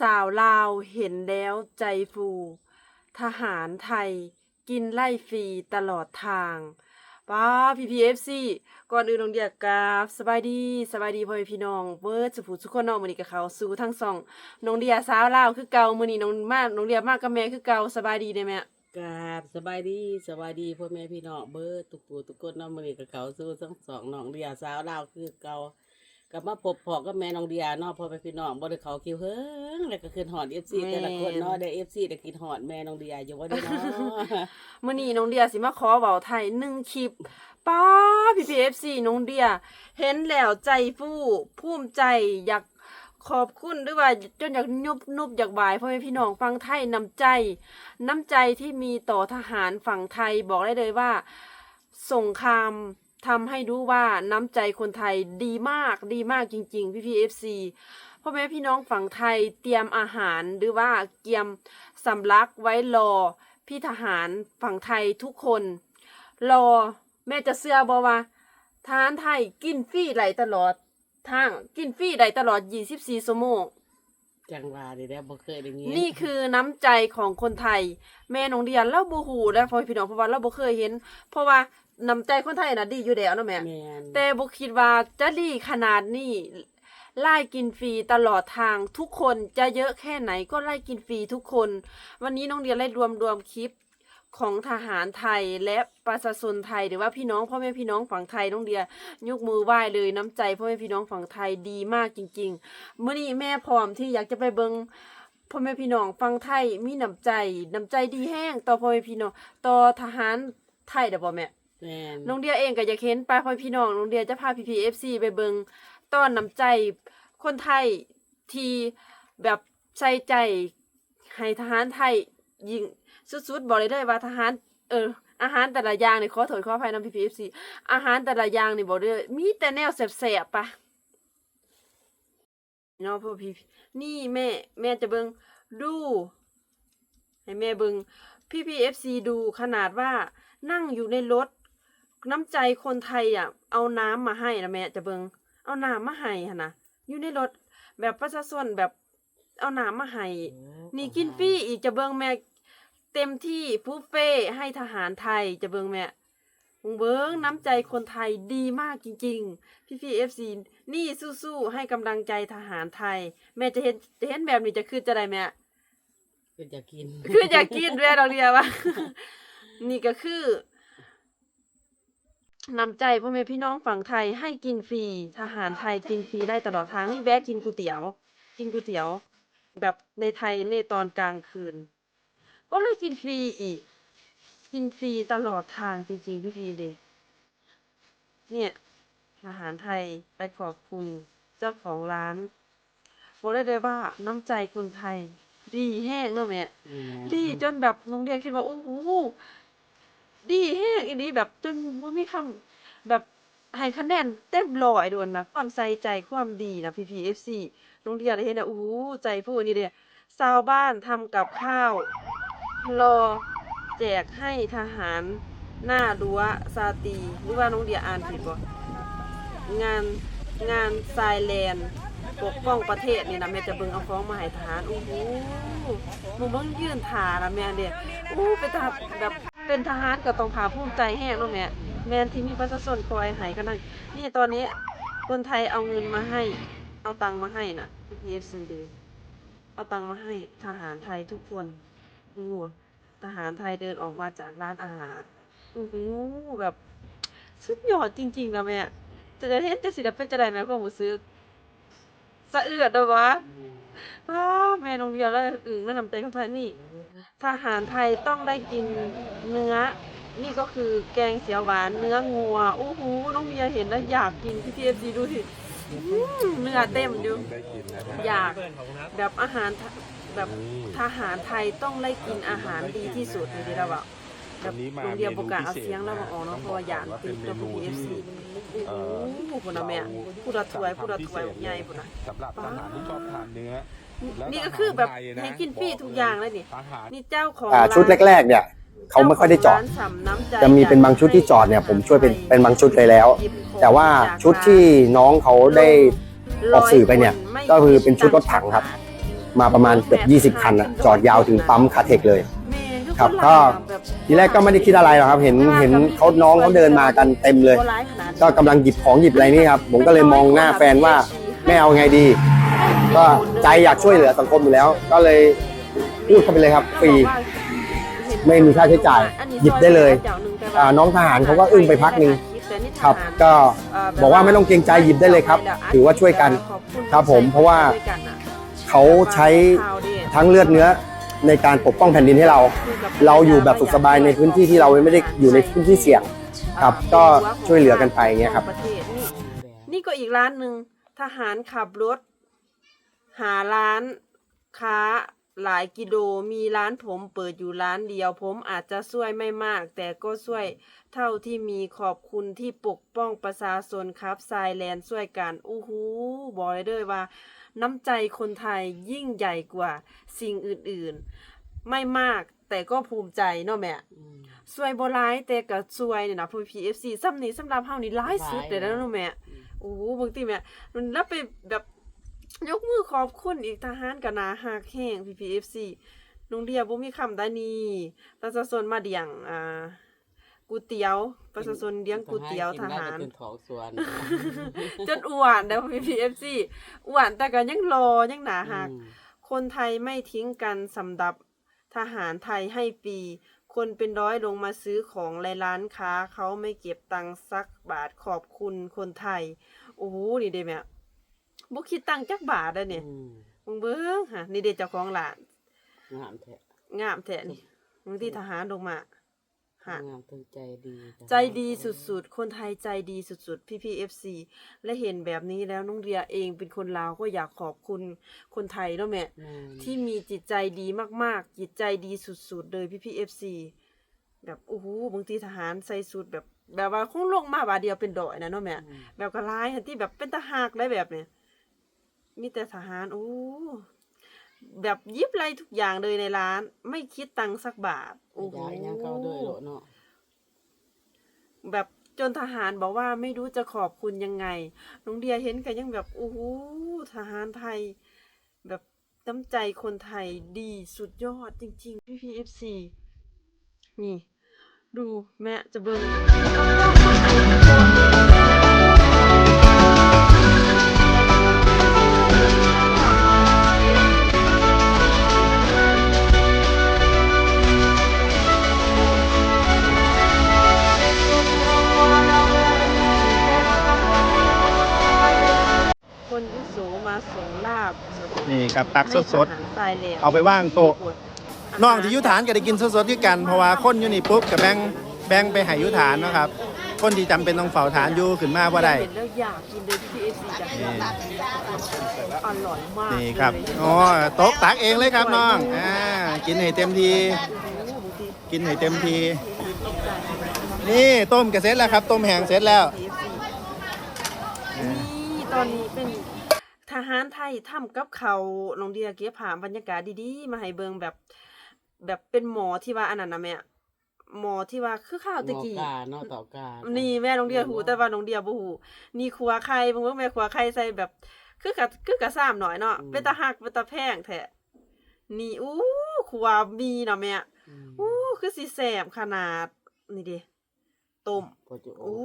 สาวลาวเห็นแล้วใจฟู ทหารไทยกินไล่ฟรีตลอดทางป้าพีพีเอฟซีก่อนอื่นน้องเดียกราบสบายดีสบายดีพ่อแม่พี่น้องเบิร์ดสุภูทุกคนน้องมือนี้กับเขาสู่ทั้งสองน้องเดียสาวลาวคือเก่ามือนี้น้องมากน้องเดียมากกับแม่คือเก่าสบายดีเด้แม่กราบสบายดีสบายดีพ่อแม่พี่น้องเบิร์ดทุกปู่ทุกคนน้องมือนี้กับเขาสู้ทั้งสองน้องเดียสาวลาวคือเก่า กลับมาพบพอกับแม่น้องเดียเนาะพ่อแม่พี่น้องบ่ได้เขาคิวเฮิงแล้วก็ขึ้นหอด FC แต่ละคนเนาะได้ FC ได้กินหอดแม่น้องเดียอยู่ว่าได้เนาะมื่อนี้น้องเดียสิมาขอเบาไทยหนึ่งคลิปป้าพีพีเอฟซีน้องเดีย เห็นแล้วใจฟูภูมิใจอยากขอบคุณด้วยว่าจนอยากนุบนุบอยากบายพ่อแม่พี่น้องฟังไทยน้ำใจ น้ำใจที่มีต่อทหารฝั่งไทยบอกได้เลยว่าสงคราม ทำให้รู้ว่าน้ำใจคนไทยดีมากดีมากจริง ๆ พี่พีเอฟซีพ่อแม่พี่น้องฝั่งไทยเตรียมอาหารหรือว่าเตรียมสำลักไว้รอพี่ทหารฝั่งไทยทุกคน รอแม่จะเสื้อบอกว่าทหารไทยกินฟรีไหลตลอดทางกินฟรีไหลตลอด 24ชั่วโมงจังหวะนี่แหละบ่เคยได้ยินนี่คือน้ำใจของคนไทย แม่น้องเดียนเล่าบูฮูและพ่อพี่น้องเพราะว่าเราบ่เคยเห็น เพราะว่า น้ำใจคนไทยน่ะดีอยู่แล้วเนาะแม่ แม่นแต่บ่คิดว่าจะดีขนาดนี้ไล่กินฟรีตลอดทางทุกคนจะเยอะแค่ไหนก็ไล่กินฟรีทุกคน วันนี้น้องเดียไล่รวมรวมคลิปของทหารไทยและประชาชนไทยหรือว่าพี่น้องพ่อแม่พี่น้องฝั่งไทยน้องเดียยกมือไหว้เลยน้ำใจพ่อแม่พี่น้องฝั่งไทยดีมากจริงๆมื้อนี้แม่พร้อมที่อยากจะไปเบิงพ่อแม่พี่น้องฝั่งไทยมีน้ำใจน้ำใจดีแห้งต่อพ่อแม่พี่น้องต่อทหารไทยเด้อบ่แม่ แม่นน้องเดียเองก็อยากเห็นไปพ่อพี่น้องน้องเดียจะพาพีพีเอฟซีไปเบิงต้อนน้ำใจคนไทยที่แบบใส่ใจให้ทหารไทยยิงสุดๆบอกเลยได้ว่าทหาร เออ อาหารแต่ละอย่างนี่ขอโทษขออภัยนำพีพีเอฟซีอาหารแต่ละอย่างนี่บอกเลยมีแต่แนวแสบๆปะเนาะพ่อพี่นี่แม่ แม่จะเบิงดู ให้แม่เบิงพี่พีเอฟซีดูขนาดว่านั่งอยู่ในรถ น้ำใจคนไทยอะ เอาน้ำมาให้นะแม่จะเบิงเอาน้ำมาให้หั่นนะอยู่ในรถแบบประชาชนแบบเอาน้ำมาให้นี่กินฟรีอีกจะเบิงแม่ เต็มที่บุฟเฟ่ต์ให้ทหารไทยจะเบิงแม่เบิงน้ำใจคนไทยดีมากจริง ๆ พี่พี่เอฟซีนี่สู้ๆให้กำลังใจทหารไทย แม่จะเห็นจะเห็นแบบนี้จะคือจะได้แม่คือจะกินคืออยากกินด้วยเราเรียกว่า นี่ก็คือ น้ำใจพ่อแม่พี่น้องฝั่งไทยให้กินฟรีทหารไทยกินฟรีได้ตลอดทางนี่แวะกินก๋วยเตี๋ยว กินก๋วยเตี๋ยว แบบในไทยในตอนกลางคืน ก็เลยกินฟรีอีก กินฟรีตลอดทางจริงๆพี่พีเลยเนี่ยอาหารไทยไปขอบคุณเจ้าของร้านบอกได้เลยว่าน้ำใจคนไทย ดีแห้งเนอะแม่ดีจนแบบโรงเรียนคิดว่าโอ้โห ดีแห้งอันนี้แบบจนว่ามีคำ แบบให้คะแนนเต็มร้อยโดนนะความใส่ใจ ความดีนะพีพีเอฟซีโรงเรียนได้เห็นนะโอ้โหใจพูดนี่เดียชาวบ้านทำกับข้าว รอแจกให้ทหารหน้ารั้วซาตีหรือว่าน้องเดียอ่านผิดบ่ งาน งานทรายแลน ปกป้องประเทศนี่นะแม่จะเบิ่งเอาฟ้องมาให้ทหาร โอ้โหมึงเบิ่งยืนถาละแม่เด้โอ้เป็นทหาแบบ เป็นทหารก็ต้องภาคภูมิใจแฮงเนาะแม่แม่นที่มีประชาชนคอยให้กันนั่นนี่ตอนนี้คนไทยเอาเงินมาให้ เอาตังค์มาให้น่ะ PFC เอาตังค์มาให้ทหารไทยทุกคนโอ้โหทหารไทยเดินออกมาจากร้านอาหารโอ้โหแบบสุดยอดจริงๆนะแม่จะได้เห็นจะสิได้เป็นจะได้แม่ก็รู้สึกสะเอือดนะวะอ้าวแม่โรงเรียนแล้วอึ่งแล้วนำใจเข้าไปนี่ ทหารไทยต้องได้กินเนื้อ นี่ก็คือแกงเขียวหวานเนื้องัวโอ้โหน้องเมียเห็นแล้วอยากกินพี่พีเอฟซีดูสิอื้อเนื้อเต็มอยู่ ได้กินนะครับอยากแบบอาหารทะแบบทหารไทยต้องได้กินอาหารดีที่สุดเลยดีแล้วอะแบบโรงเรียนประกาศเอาเสียงเรามาออกเนาะเพราะว่าอยากติดกับพีเอฟซีโอ้โหพุ่นนะแม่พูดละถวยพูดละถวยใหญ่พุ่นนะ สำหรับทหารที่ชอบทานเนื้อ แล้วนี่ก็คือแบบทหารไทยนะให้กินฟรีทุกอย่างเลยนี่ ทหาร นี่เจ้าของอ่าชุดร้านแรกๆ เนี่ยเขาไม่ค่อยได้จอดเจ้าของร้านสำน้ำใจจะมีเป็นบางชุดที่จอดเนี่ยผมช่วยเป็นเป็นบางชุดเลยแล้ว แต่ว่าชุดที่น้องเขาได้ ออกสื่อไปเนี่ยก็คือเป็นชุดรถถังครับ มาประมาณเกือบ20 คันอะจอดยาวถึงปั๊มคาเทคเลยแม่นอครับนก็หลายแบบทีแรกก็ไม่ได้คิดอะไรหรอกครับ เห็นเห็นเขาน้องเขาเดินมากันเต็มเลยบ่ร้ายขนาดนี้ก็กำลังหยิบของหยิบอะไรนี่ครับ ผมก็เลยมองหน้าแฟนว่าแม่เอาไงดี ก็ใจอยากช่วยเหลือสังคมอยู่แล้ว ก็เลยพูดเข้าไปเลยครับฟรี ไม่มีค่าใช้จ่าย หยิบได้เลยอ่าน้องทหารเขาก็อึ้งไปพักหนึ่งครับ ก็บอกว่าไม่ต้องเกรงใจหยิบได้เลยครับ ถือว่าช่วยกันครับผมเพราะว่าเขาใช้ทั้งเลือดเนื้อในการปกป้องแผ่นดินให้เรา เราอยู่แบบสุขสบายในพื้นที่ที่เราไม่ได้อยู่ในพื้นที่เสี่ยงครับ ก็ช่วยเหลือกันไปอย่างเงี้ยครับ นี่ก็อีกร้านหนึ่งทหารขับรถ หาร้านค้าหลายกิโลมีร้านผมเปิดอยู่ร้านเดียว ผมอาจจะช่วยไม่มาก แต่ก็ช่วยเท่าที่มีขอบคุณที่ปกป้องประชาชนครับทรายแลนด์ช่วยกันอู้หูบอกเลยเด้อว่า น้ำใจคนไทยยิ่งใหญ่กว่า สิ่งอื่นๆ ไม่มากแต่ก็ภูมิใจเนาะแม่อืมสวยบ่ร้ายแต่ก็สวยเนี่ยนะพวก PFC ซ้ำนี้สำหรับเฮานี่ร้ายสุดเลยนะเนาะแม่โอ้โหบางทีแม่มันรับไปแบบ ยกมือขอบคุณอีกทหารก็น่าฮักแฮง PPFC น้องเดียบ่มีคำใดนี้ประชาชนมาเลี้ยงอ่าก๋วยเตี๋ยว ประชาชนเลี้ยงก๋วยเตี๋ยวทหารกินได้แต่เป็นของสวนจนอ้วนแล้ว PPFC อ้วนแต่ก็ยังรอยังหนาหักอืมคนไทยไม่ทิ้งกันสำหรับทหารไทยให้ฟรีคนเป็นร้อยลงมาซื้อของในร้านค้าเขาไม่เก็บตังค์สักบาทขอบคุณคนไทย โอ้โหนี่เด้แม่ บ่คิดตังค์จักบาทได้เนี่ยอืมมึงเบิ่งฮะนี่เด้เจ้าของร้านงามแท้งามแท้นี่บางทีทหารลงมาฮะงามถึงใจดีจ้ะใจดีสุดๆ คนไทยใจดีสุดๆ PPFC และเห็นแบบนี้แล้วน้องเรียเองเป็นคนลาวก็อยากขอบคุณคนไทยเนาะแม่ แม่นที่มีจิตใจดีมากๆ จิตใจดีสุดๆ เลย PPFC แบบโอ้โหบางทีทหารใส่สุดแบบแบบว่าคงลงมาบาทเดียวเป็นดอยนะเนาะแม่ อืมแบบก็ร้ายหันที่แบบเป็นทหารได้แบบเนี้ย มีแต่ทหารโอ้แบบยิบไรทุกอย่างเลยในร้าน ไม่คิดตังค์สักบาท โอ้โหยายยังเข้าด้วยโลดเนาะแบบจนทหารบอกว่าไม่รู้จะขอบคุณยังไงน้องเดียเห็นกันยังแบบโอ้โหทหารไทย แบบน้ำใจคนไทยดีสุดยอดจริง ๆ พี่พีเอฟซีนี่ ดูแม่จะเบิ่ง นี่ครับตักสดให้ทหารตายแล้วเอาไปว่างโต๊ะๆน้องที่อยุฐานก็ได้กินสดๆที่กันเพราะว่าคนอยู่นี่ปุ๊บกับแบงแบงไปใหายุฐานเนาะครับ คนที่จำเป็นต้องเฝ้าฐานอยู่ขึ้นมาว่าได้ เห็นแล้วอยากกินเลยที่พีเอฟซีจะนี่อร่อยมากนี่ครับเลยอ๋อโต๊ะตักเองเลยครับน้องอ่ากินให้เต็มทีโอ้โหบางทีกินให้เต็มที นี่ต้มกระเซ็จแล้วครับ ต้มแห้งเสร็จแล้ว นี่ตอนนี้เป็น ทหารไทยทำกับเขาวน้องเดียเก็บผามบรรยากาศดีๆ มาให้เบิงแบบ แบบเป็นหมอที่ว่าอันนั้นนะแม่หมอที่ว่าคือข้าวตะกี้หมอกาเนาะต่อกานี่แม่น้องเดียหูแต่ว่าน้องเดียบ่หูนี่ครัวไข่เบิ่งว่าแม่ครัวไข่ใส่แบบ คือกะคือกะซ้ำหน่อยเนาะเป็นตาหักเป็นตาแพงแท้นี่อู้ครัวมีเนาะแม่อืมอู้คือสิแสบขนาดนี่ดิต้มก็จะอู้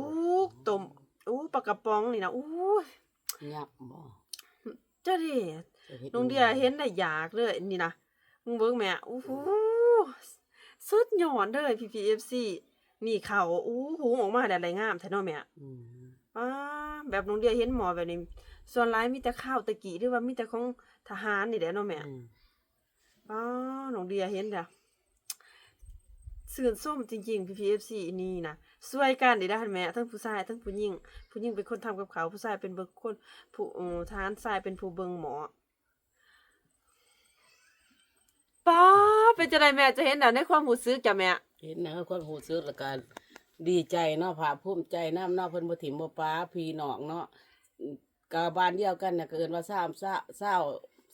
ต้มอู้ปลากระป๋องนี่นะอู้ยับบ่เจ้าดิจะฮ็น้องเดียเห็นได้อยากเลยนี่นะมึงเบิ่งแม่อู้หูสุดยอดเลย PPFC นี่เขาอู้หูออกมาได้หลายงามแท้เนาะแม่อืมป้าแบบน้องเดียเห็นหมอแบบนี้ ส่วนร้ายมีแต่ข้าวตะกี้หรือว่ามีแต่ของทหารนี่แหละเนาะแม่อืมป้าน้องเดียเห็นเด้อสื่นส้มจริงๆ PPFC นี่นะช่วยกันดีได้หันแม่ทั้งผู้ชายทั้งผู้หญิงผู้หญิงเป็นคนทำกับเขาผู้ชายเป็นเบิกคนผู้ทารชายเป็นผู้เบิงหมอป้าเป็นจะไดแม่จะเห็นเด้อในความรู้สึกจ้ะแม่เห็นนะคนหูซื้อละกันดีใจเนาะภาคภูมิใจน้ำเนาะเพิ่นบ่ถิ่มบ่ป้าพี่น้องเนาะกาบานเดียวกันเนี่ยก็เอิ้นว่าซ้ำซ่าเศร้า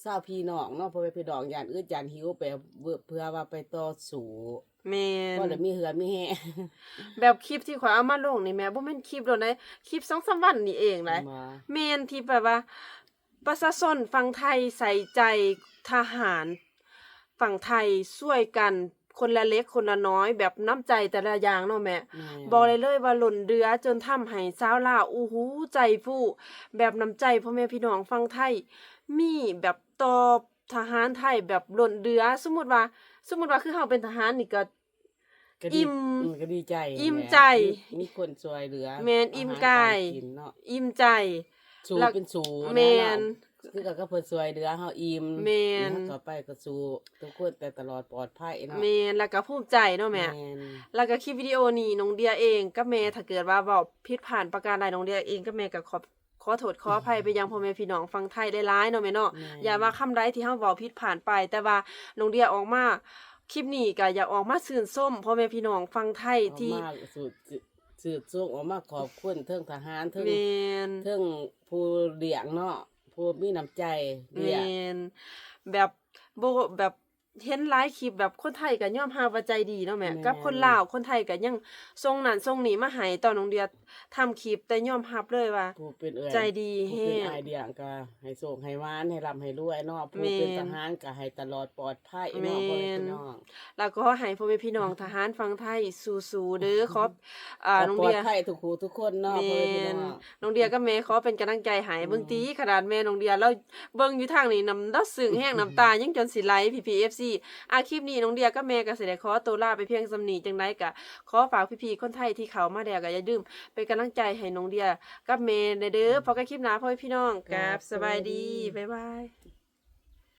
เศร้าพี่น้องเนาะพอไปพี่น้องยานอื้อจานหิวไปเพื่อว่าไปต่อสู้ แม่นก็เลยมีเหือมีแฮแบบคลิปที่ข่อยเอามาลงนี่แม่บ่แม่นคลิปโดนได้คลิป2-3วันนี่เองแหละมาเมนที่แบบว่า ประชาชนฟังไทยใส่ใจทหาร ฝั่งไทยช่วยกันคนละเล็กคนละน้อยแบบน้ำใจแต่ละอย่างเนาะแม่ แม่นบอกเลยเลยว่าหล่นเรือจนทำให้สาวลาวอู้หูใจฟู่แบบน้ำใจพ่อแม่พี่น้องฟังไทย มีแบบตอบ ทหารไทยแบบหล่นเรือ สมมุติว่า สมมุติว่าคือเฮาเป็นทหารนี่ก็ ก็ดีอิ่มก็ดีใจอิ่มแหละใจมีมีคนช่วยเหลือแม่นอิ่มกายอาหารรกินเนาะอิ่มใจ สู้แล้ว เป็นสู้แม่นเนาะคือกับก็เพิ่นช่วยเหลือเฮาอิ่มแม่นแล้วต่อไปก็สู้ทุกคนแต่ตลอดปลอดภัยเนาะแม่นแล้วก็ภูมิใจเนาะแม่ นแล้วก็คลิปวิดีโอนี้น้องเดียเองกับแม่ถ้าเกิดว่าเว้าผิดผ่านประการใดน้องเดียเองกับแม่ก็ขอ ขอโทษขออภัยไปยังพ่อแม่พี่น้องฟังไทยได้ร้ายเนาะแม่เนาะแม่นอย่าว่าคำใดที่เฮาเว้าผิดผ่านไป แต่ว่าน้องเดียออกมาคลิปนี้ก็อยากออกมาชื่นส้มพ่อแม่พี่น้องฟังไทยออกที่มาสืบสืบส่งออกมาขอบคุณเทิงทหารเทิงแม่นเทิงผู้เลี้ยงเนาะผู้มีน้ำใจเลี้ยงแม่นแบบบ่แบบ เห็นหลายคลิปแบบคนไทยก็ยอมรับว่าใจดีเนาะแม่แม่น กับคนลาวคนไทยก็ยังส่งนั่นส่งนี่มาให้ตอนน้องเดียทำคลิปแต่ยอมรับเลยว่า ผู้เป็นเอื้อยใจดีผู้เป็นแฮงอายเดียงก็ให้โศกให้หวานให้ร่ำให้รวยเนาะผู้แม่นเป็นทหารก็ให้ตลอดปลอดภัยเนาะพ่อแม่พี่น้องแล้วก็ให้พ่อแม่พี่น้องทหารฟังไทยสู้ๆเด้อขออ่าน้องปลอเดีดย ภัยทุกคู่ทุกคนเนาะแมพ่อแม่พี่นน้อง น้องเดียกับแม่ขอเป็นกำลังใจให้เบิ่งตีขนาดแม่น้องเดียแล้วเบิ่งอยู่ทางนี้น้ำดัซึ้งแห้งน้ำตายังจนสิไหล PPFC อาคลิปนี้น้องเดียกับแม่ก็สิได้ขอตัวลาไปเพียงสำนีจังไดก็ขอฝากพี่ๆคนไทยที่เขามาแล้วก็อย่าลืมเป็นกำลังใจให้น้องเดียกับแม่เด้อพอกันคลิปหน้าพ่อแม่พี่น้องกับสบายดีบ๊ายบาย